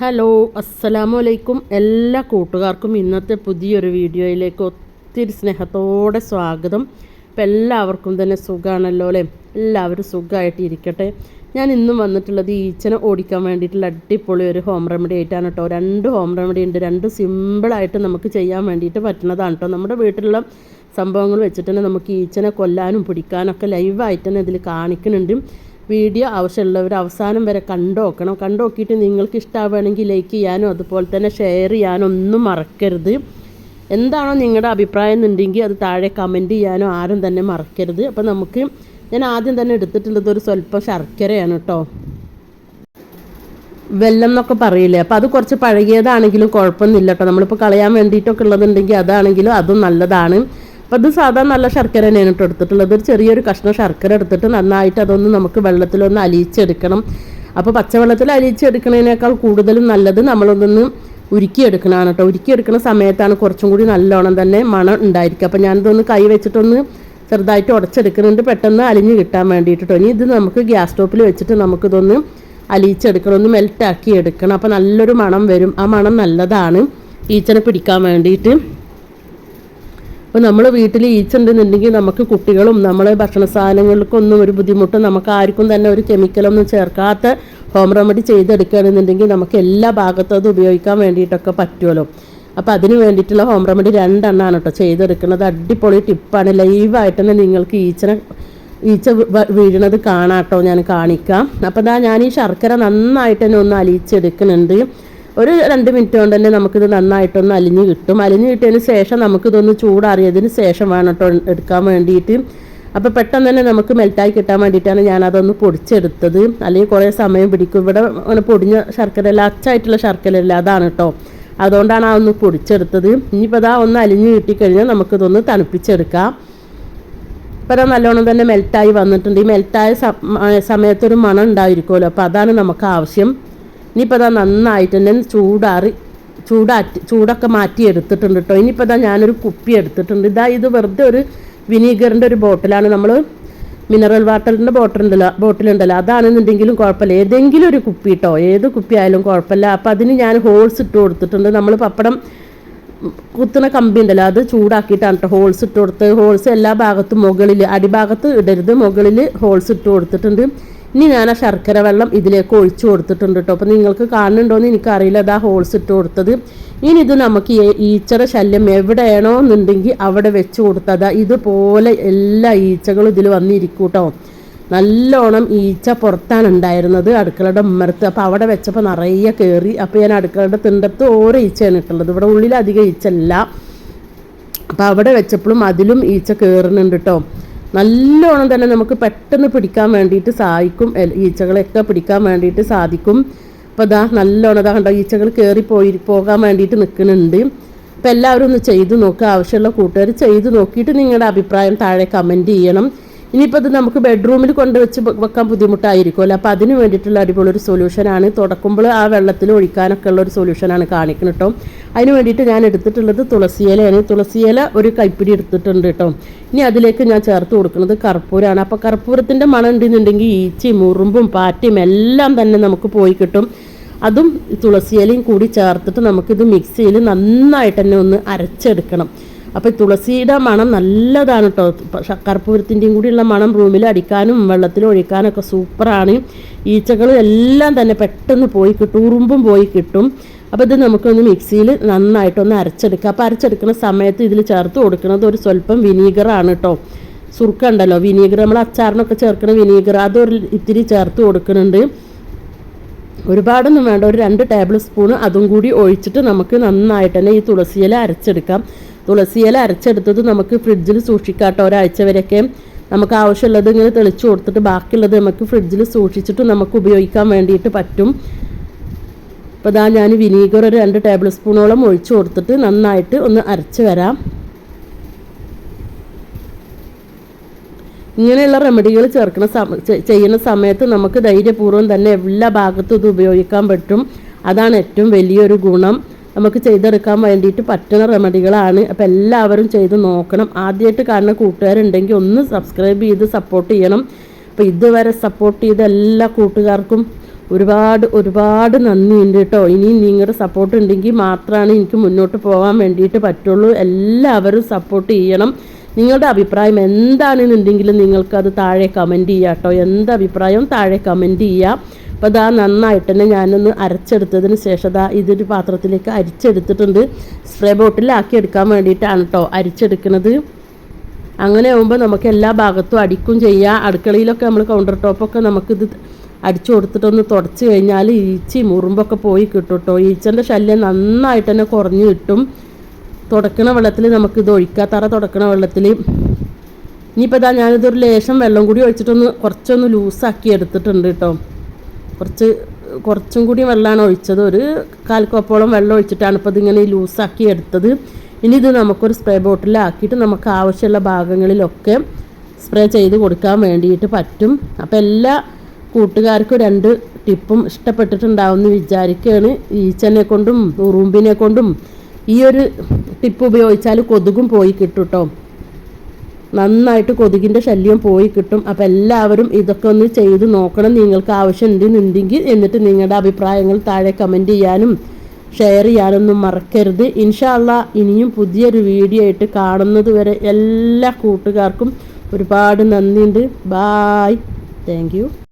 Hello അസ്സലാമു അലൈക്കും എല്ലാ കൂട്ടുകാർക്കും ഇന്നത്തെ പുതിയൊരു വീഡിയോയിലേക്ക് ഒത്തിരി സ്നേഹത്തോടെ സ്വാഗതം. ഇപ്പം എല്ലാവർക്കും തന്നെ സുഖമാണല്ലോ അല്ലേ? എല്ലാവരും സുഖമായിട്ട് ഇരിക്കട്ടെ. ഞാൻ ഇന്നും വന്നിട്ടുള്ളത് ഈച്ചനെ ഓടിക്കാൻ വേണ്ടിയിട്ടുള്ള അടിപൊളി ഒരു ഹോം റെമഡി ആയിട്ടാണ് കേട്ടോ. രണ്ട് ഹോം റെമഡി ഉണ്ട്. രണ്ട് സിമ്പിളായിട്ട് നമുക്ക് ചെയ്യാൻ വേണ്ടിയിട്ട് പറ്റുന്നതാണ് കേട്ടോ. നമ്മുടെ വീട്ടിലുള്ള സംഭവങ്ങൾ വെച്ചിട്ട് തന്നെ നമുക്ക് ഈച്ചനെ കൊല്ലാനും പിടിക്കാനൊക്കെ ലൈവായിട്ട് തന്നെ ഇതിൽ കാണിക്കുന്നുണ്ട്. വീഡിയോ ആവശ്യമുള്ളവർ അവസാനം വരെ കണ്ടു നോക്കണം കണ്ടു നോക്കിയിട്ട് നിങ്ങൾക്ക് ഇഷ്ടമാവുകയാണെങ്കിൽ ലൈക്ക് ചെയ്യാനോ അതുപോലെ തന്നെ ഷെയർ ചെയ്യാനോ ഒന്നും മറക്കരുത്. എന്താണോ നിങ്ങളുടെ അഭിപ്രായം എന്നുണ്ടെങ്കിൽ അത് താഴെ കമന്റ് ചെയ്യാനോ ആരും തന്നെ മറക്കരുത്. അപ്പോൾ നമുക്ക് ഞാൻ ആദ്യം തന്നെ എടുത്തിട്ടുള്ളത് ഒരു സ്വല്പം ശർക്കരയാണ് കേട്ടോ. വെല്ലം എന്നൊക്കെ പറയില്ലേ? അപ്പോൾ അത് കുറച്ച് പഴകിയതാണെങ്കിലും കുഴപ്പമൊന്നുമില്ല കേട്ടോ. നമ്മളിപ്പോൾ കളയാൻ വേണ്ടിയിട്ടൊക്കെ ഉള്ളതുണ്ടെങ്കിൽ അതാണെങ്കിലും അതും നല്ലതാണ്. അപ്പോൾ അത് സാധാരണ നല്ല ശർക്കര തന്നെയാണ് കേട്ടോ എടുത്തിട്ടുള്ളത്. ഒരു ചെറിയൊരു കഷ്ണം ശർക്കര എടുത്തിട്ട് നന്നായിട്ട് അതൊന്ന് നമുക്ക് വെള്ളത്തിലൊന്ന് അലിയിച്ചെടുക്കണം. അപ്പോൾ പച്ചവെള്ളത്തിൽ അലിയിച്ചെടുക്കുന്നതിനേക്കാൾ കൂടുതലും നല്ലത് നമ്മളൊന്നൊന്ന് ഉരുക്കിയെടുക്കണതാണ് കേട്ടോ. ഉരുക്കിയെടുക്കുന്ന സമയത്താണ് കുറച്ചും കൂടി നല്ലോണം തന്നെ മണം ഉണ്ടായിരിക്കുക. അപ്പോൾ ഞാനിതൊന്ന് കൈ വെച്ചിട്ടൊന്ന് ചെറുതായിട്ട് ഉടച്ചെടുക്കുന്നുണ്ട്. പെട്ടെന്ന് അലിഞ്ഞ് കിട്ടാൻ വേണ്ടിയിട്ട് ഇനി ഇത് നമുക്ക് ഗ്യാസ് സ്റ്റോപ്പിൽ വെച്ചിട്ട് നമുക്കിതൊന്ന് അലിയിച്ചെടുക്കണം. ഒന്ന് മെൽറ്റാക്കി എടുക്കണം. അപ്പോൾ നല്ലൊരു മണം വരും. ആ മണം നല്ലതാണ്. ഈച്ചനെ പിടിക്കാൻ വേണ്ടിയിട്ട്. അപ്പോൾ നമ്മൾ വീട്ടിൽ ഈച്ച ഉണ്ടെന്നുണ്ടെങ്കിൽ നമുക്ക് കുട്ടികളും നമ്മളെ ഭക്ഷണ സാധനങ്ങൾക്കൊന്നും ഒരു ബുദ്ധിമുട്ടും നമുക്ക് ആർക്കും തന്നെ ഒരു കെമിക്കലൊന്നും ചേർക്കാത്ത ഹോം റെമഡി ചെയ്തെടുക്കുകയാണെന്നുണ്ടെങ്കിൽ നമുക്ക് എല്ലാ ഭാഗത്തും അത് ഉപയോഗിക്കാൻ വേണ്ടിയിട്ടൊക്കെ പറ്റുമല്ലോ. അപ്പോൾ അതിന് വേണ്ടിയിട്ടുള്ള ഹോം റെമഡി രണ്ടെണ്ണമാണ് കേട്ടോ ചെയ്തെടുക്കുന്നത്. അടിപൊളി ടിപ്പാണ്. ലൈവായിട്ട് തന്നെ നിങ്ങൾക്ക് ഈച്ചനെ ഈച്ച വീഴണത് കാണാം കാണാട്ടോ ഞാൻ കാണിക്കാം. അപ്പോൾ ദാ ഞാൻ ഈ ശർക്കര നന്നായിട്ട് തന്നെ ഒന്ന് അലിയിച്ചെടുക്കുന്നുണ്ട്. ഒരു രണ്ട് മിനിറ്റ് കൊണ്ട് തന്നെ നമുക്കിത് നന്നായിട്ടൊന്ന് അലിഞ്ഞ് കിട്ടും. അലിഞ്ഞ് കിട്ടിയതിന് ശേഷം നമുക്കിതൊന്ന് ചൂടാറിയതിന് ശേഷം വേണം കേട്ടോ എടുക്കാൻ വേണ്ടിയിട്ട്. അപ്പോൾ പെട്ടെന്ന് തന്നെ നമുക്ക് മെൽറ്റായി കിട്ടാൻ വേണ്ടിയിട്ടാണ് ഞാനതൊന്ന് പൊടിച്ചെടുത്തത്. അല്ലെങ്കിൽ കുറേ സമയം പിടിക്കും. ഇവിടെ അങ്ങനെ പൊടിഞ്ഞ ശർക്കര അല്ല അച്ചായിട്ടുള്ള ശർക്കര അല്ല അതാണ് കേട്ടോ. അതുകൊണ്ടാണ് ആ ഒന്ന് പൊടിച്ചെടുത്തത്. ഇനിയിപ്പോൾ അതാ ഒന്ന് അലിഞ്ഞ് കിട്ടിക്കഴിഞ്ഞാൽ നമുക്കിതൊന്ന് തണുപ്പിച്ചെടുക്കാം. ഇപ്പോൾ അത് നല്ലോണം തന്നെ മെൽറ്റായി വന്നിട്ടുണ്ട്. ഈ മെൽറ്റായ സമയത്തൊരു മണം ഉണ്ടായിരിക്കുമല്ലോ. അപ്പോൾ അതാണ് നമുക്ക് ആവശ്യം. ഇനിയിപ്പോൾ അതാ നന്നായിട്ട് തന്നെ ചൂടാറി ചൂടാറ്റി ചൂടൊക്കെ മാറ്റി എടുത്തിട്ടുണ്ട് കേട്ടോ ഇനിയിപ്പോൾ ഇതാ ഞാനൊരു കുപ്പി എടുത്തിട്ടുണ്ട്. ഇതാ ഇത് വെറുതെ ഒരു വിനീഗറിന്റെ ഒരു ബോട്ടിലാണ് നമ്മൾ മിനറൽ വാട്ടറിന്റെ ബോട്ടിലുണ്ടല്ലോ ബോട്ടിലുണ്ടല്ലോ. അതാണെന്നുണ്ടെങ്കിലും കുഴപ്പമില്ല. ഏതെങ്കിലും ഒരു കുപ്പി കേട്ടോ ഏത് കുപ്പി ആയാലും കുഴപ്പമില്ല. അപ്പോൾ അതിന് ഞാൻ ഹോൾസ് ഇട്ട് കൊടുത്തിട്ടുണ്ട്. നമ്മൾ പപ്പടം കുത്തുന്ന കമ്പി ഉണ്ടല്ലോ അത് ചൂടാക്കിയിട്ടാണ് കേട്ടോ ഹോൾസ് ഇട്ട് കൊടുത്ത്. ഹോൾസ് എല്ലാ ഭാഗത്തും മുകളിൽ അടിഭാഗത്ത് ഇടരുത്. മുകളിൽ ഹോൾസ് ഇട്ട് കൊടുത്തിട്ടുണ്ട്. ഇനി ഞാൻ ആ ശർക്കര വെള്ളം ഇതിലേക്ക് ഒഴിച്ചു കൊടുത്തിട്ടുണ്ട് കേട്ടോ അപ്പോൾ നിങ്ങൾക്ക് കാണുന്നുണ്ടോയെന്ന് എനിക്കറിയില്ല. അതാ ഹോൾസ് ഇട്ട് കൊടുത്തത്. ഇനി ഇത് നമുക്ക് ഈച്ചയുടെ ശല്യം എവിടെയാണോ എന്നുണ്ടെങ്കിൽ അവിടെ വെച്ച് കൊടുത്തതാ ഇതുപോലെ എല്ലാ ഈച്ചകളും ഇതിൽ വന്നിരിക്കും കേട്ടോ നല്ലോണം ഈച്ച പുറത്താണ് ഉണ്ടായിരുന്നത് അടുക്കളയുടെ ഉമ്മരത്ത് അപ്പോൾ അവിടെ വെച്ചപ്പോൾ നിറയെ കയറി അപ്പോൾ ഞാൻ അടുക്കളയുടെ തിണ്ടത്ത് ഓരോ ഈച്ചയാണ് ഇട്ടുള്ളത്. ഇവിടെ ഉള്ളിൽ അധികം ഈച്ചല്ല അപ്പോൾ അവിടെ വെച്ചപ്പോഴും അതിലും ഈച്ച കയറുന്നുണ്ട് കേട്ടോ നല്ലോണം തന്നെ നമുക്ക് പെട്ടെന്ന് പിടിക്കാൻ വേണ്ടിയിട്ട് സഹായിക്കും. ഈച്ചകളെയൊക്കെ പിടിക്കാൻ വേണ്ടിയിട്ട് സാധിക്കും. അപ്പോൾ ഇതാ നല്ലോണം ഇതാ കണ്ടോ ഈച്ചകൾ കയറി പോയി പോകാൻ വേണ്ടിയിട്ട് നിൽക്കുന്നുണ്ട്. അപ്പോൾ എല്ലാവരും ഒന്ന് ചെയ്തു നോക്കുക ആവശ്യമുള്ള കൂട്ടുകാർ ചെയ്തു നോക്കിയിട്ട് നിങ്ങളുടെ അഭിപ്രായം താഴെ കമന്റ് ചെയ്യണം. ഇനിയിപ്പോൾ ഇത് നമുക്ക് ബെഡ്റൂമിൽ കൊണ്ടുവച്ച് വെച്ച് വെക്കാൻ ബുദ്ധിമുട്ടായിരിക്കുമല്ലോ. അപ്പോൾ അതിന് വേണ്ടിയിട്ടുള്ള അടിപൊളി ഒരു സൊല്യൂഷനാണ് തുടക്കുമ്പോൾ ആ വെള്ളത്തിൽ ഒഴിക്കാനൊക്കെ ഉള്ള ഒരു സൊല്യൂഷനാണ് കാണിക്കുന്നത് കേട്ടോ അതിന് വേണ്ടിയിട്ട് ഞാൻ എടുത്തിട്ടുള്ളത് തുളസിയിലയാണ് തുളസിയില ഒരു കൈപ്പിടി എടുത്തിട്ടുണ്ട് കേട്ടോ ഇനി അതിലേക്ക് ഞാൻ ചേർത്ത് കൊടുക്കുന്നത് കർപ്പൂരമാണ് അപ്പോൾ കർപ്പൂരത്തിന്റെ മണം ഉണ്ടെന്നുണ്ടെങ്കിൽ ഈച്ചയും മുറുമ്പും പാറ്റയും എല്ലാം തന്നെ നമുക്ക് പോയി കിട്ടും. അതും തുളസിയിലയും കൂടി ചേർത്തിട്ട് നമുക്കിത് മിക്സിയിൽ നന്നായിട്ട് തന്നെ ഒന്ന് അരച്ചെടുക്കണം. അപ്പോൾ തുളസിയുടെ മണം നല്ലതാണ് കേട്ടോ കർപ്പൂരത്തിന്റെയും കൂടിയുള്ള മണം റൂമിൽ അടിക്കാനും വെള്ളത്തിൽ ഒഴിക്കാനൊക്കെ സൂപ്പറാണ്. ഈച്ചകൾ എല്ലാം തന്നെ പെട്ടെന്ന് പോയി കിട്ടും ഉറുമ്പും പോയി കിട്ടും. അപ്പോൾ ഇത് നമുക്കൊന്ന് മിക്സിയിൽ നന്നായിട്ടൊന്ന് അരച്ചെടുക്കാം. അപ്പോൾ അരച്ചെടുക്കുന്ന സമയത്ത് ഇതിൽ ചേർത്ത് കൊടുക്കുന്നത് ഒരു സ്വല്പം വിനീഗറാണ് കേട്ടോ സുർക്ക ഉണ്ടല്ലോ വിനീഗർ നമ്മൾ അച്ചാറിനൊക്കെ ചേർക്കുന്ന വിനീഗർ അതൊരു ഇത്തിരി ചേർത്ത് കൊടുക്കുന്നുണ്ട്. ഒരുപാടൊന്നും വേണ്ട ഒരു രണ്ട് ടേബിൾ സ്പൂൺ അതും കൂടി ഒഴിച്ചിട്ട് നമുക്ക് നന്നായിട്ട് തന്നെ ഈ തുളസിയില അരച്ചെടുക്കാം. തുളസിയില അരച്ചെടുത്തത് നമുക്ക് ഫ്രിഡ്ജിൽ സൂക്ഷിക്കാം കേട്ടോ ഒരാഴ്ച വരെയൊക്കെ. നമുക്ക് ആവശ്യമുള്ളത് ഇങ്ങനെ തെളിച്ചു കൊടുത്തിട്ട് ബാക്കിയുള്ളത് നമുക്ക് ഫ്രിഡ്ജിൽ സൂക്ഷിച്ചിട്ട് നമുക്ക് ഉപയോഗിക്കാൻ വേണ്ടിയിട്ട് പറ്റും. അപ്പോൾ ഇതാ ഞാൻ വിനീഗർ ഒരു രണ്ട് ടേബിൾ സ്പൂണോളം ഒഴിച്ചു കൊടുത്തിട്ട് നന്നായിട്ട് ഒന്ന് അരച്ച് വരാം. ഇങ്ങനെയുള്ള റെമഡികൾ ചേർക്കുന്ന ചെയ്യുന്ന സമയത്ത് നമുക്ക് ധൈര്യപൂർവം തന്നെ എല്ലാ ഭാഗത്തും ഇത് ഉപയോഗിക്കാൻ പറ്റും. അതാണ് ഏറ്റവും വലിയൊരു ഗുണം. നമുക്ക് ചെയ്തെടുക്കാൻ വേണ്ടിയിട്ട് പറ്റുന്ന റെമഡികളാണ്. അപ്പോൾ എല്ലാവരും ചെയ്ത് നോക്കണം. ആദ്യമായിട്ട് കാണുന്ന കൂട്ടുകാരുണ്ടെങ്കിൽ ഒന്ന് സബ്സ്ക്രൈബ് ചെയ്ത് സപ്പോർട്ട് ചെയ്യണം. അപ്പോൾ ഇതുവരെ സപ്പോർട്ട് ചെയ്ത എല്ലാ കൂട്ടുകാർക്കും ഒരുപാട് ഒരുപാട് നന്ദിയുണ്ട് കേട്ടോ. ഇനിയും നിങ്ങളുടെ സപ്പോർട്ട് ഉണ്ടെങ്കിൽ മാത്രമാണ് എനിക്ക് മുന്നോട്ട് പോകാൻ വേണ്ടിയിട്ട് പറ്റുള്ളൂ. എല്ലാവരും സപ്പോർട്ട് ചെയ്യണം. നിങ്ങളുടെ അഭിപ്രായം എന്താണെന്നുണ്ടെങ്കിലും നിങ്ങൾക്കത് താഴെ കമന്റ് ചെയ്യാം കേട്ടോ. എന്ത് അഭിപ്രായവും താഴെ കമന്റ് ചെയ്യാം. അപ്പോൾ അതാ നന്നായിട്ട് തന്നെ ഞാനൊന്ന് അരച്ചെടുത്തതിന് ശേഷം ദാ ഇതൊരു പാത്രത്തിലേക്ക് അരിച്ചെടുത്തിട്ടുണ്ട്. സ്പ്രേ ബോട്ടിലാക്കി എടുക്കാൻ വേണ്ടിയിട്ടാണ് കേട്ടോ അരിച്ചെടുക്കുന്നത്. അങ്ങനെ ആകുമ്പോൾ നമുക്ക് എല്ലാ ഭാഗത്തും അടിക്കും ചെയ്യാം. അടുക്കളയിലൊക്കെ നമ്മൾ കൗണ്ടർ ടോപ്പൊക്കെ നമുക്കിത് അടിച്ചു കൊടുത്തിട്ടൊന്ന് തുടച്ച് കഴിഞ്ഞാൽ ഈച്ചി മുറുമ്പൊക്കെ പോയി കിട്ടും കേട്ടോ. ഈച്ചന്റെ ശല്യം നന്നായിട്ട് തന്നെ കുറഞ്ഞു കിട്ടും. തുടക്കണ വെള്ളത്തിൽ നമുക്കിത് ഒഴിക്കാം തറ തുടക്കണ വെള്ളത്തിൽ. ഇനിയിപ്പോൾ ഇതാ ഞാനിതൊരു ലേശം വെള്ളം കൂടി ഒഴിച്ചിട്ടൊന്ന് കുറച്ചൊന്ന് ലൂസാക്കി എടുത്തിട്ടുണ്ട് കേട്ടോ കുറച്ച് കുറച്ചും കൂടി വെള്ളമാണ് ഒഴിച്ചത്. ഒരു കാൽ കപ്പോളം വെള്ളം ഒഴിച്ചിട്ടാണ് ഇപ്പോൾ ഇതിങ്ങനെ ലൂസാക്കി എടുത്തത്. ഇനി ഇത് നമുക്കൊരു സ്പ്രേ ബോട്ടിലാക്കിയിട്ട് നമുക്ക് ആവശ്യമുള്ള ഭാഗങ്ങളിലൊക്കെ സ്പ്രേ ചെയ്ത് കൊടുക്കാൻ വേണ്ടിയിട്ട് പറ്റും. അപ്പോൾ എല്ലാ കൂട്ടുകാർക്കും രണ്ട് ടിപ്പും ഇഷ്ടപ്പെട്ടിട്ടുണ്ടാവും എന്ന് വിചാരിക്കുകയാണ് ഈച്ചനെ കൊണ്ടും ഉറുമ്പിനെ കൊണ്ടും ഈ ഒരു ടിപ്പ് ഉപയോഗിച്ചാൽ കൊതുകും പോയി കിട്ടും കേട്ടോ നന്നായിട്ട് കൊതുകിന്റെ ശല്യം പോയി കിട്ടും. അപ്പം എല്ലാവരും ഇതൊക്കെ ഒന്ന് ചെയ്ത് നോക്കണം. നിങ്ങൾക്ക് ആവശ്യമുണ്ടെന്നുണ്ടെങ്കിൽ എന്നിട്ട് നിങ്ങളുടെ അഭിപ്രായങ്ങൾ താഴെ കമന്റ് ചെയ്യാനും ഷെയർ ചെയ്യാനൊന്നും മറക്കരുത്. ഇൻഷാല്ല ഇനിയും പുതിയൊരു വീഡിയോ ആയിട്ട് കാണുന്നത് വരെ എല്ലാ കൂട്ടുകാർക്കും ഒരുപാട് നന്ദിയുണ്ട്. Bye thank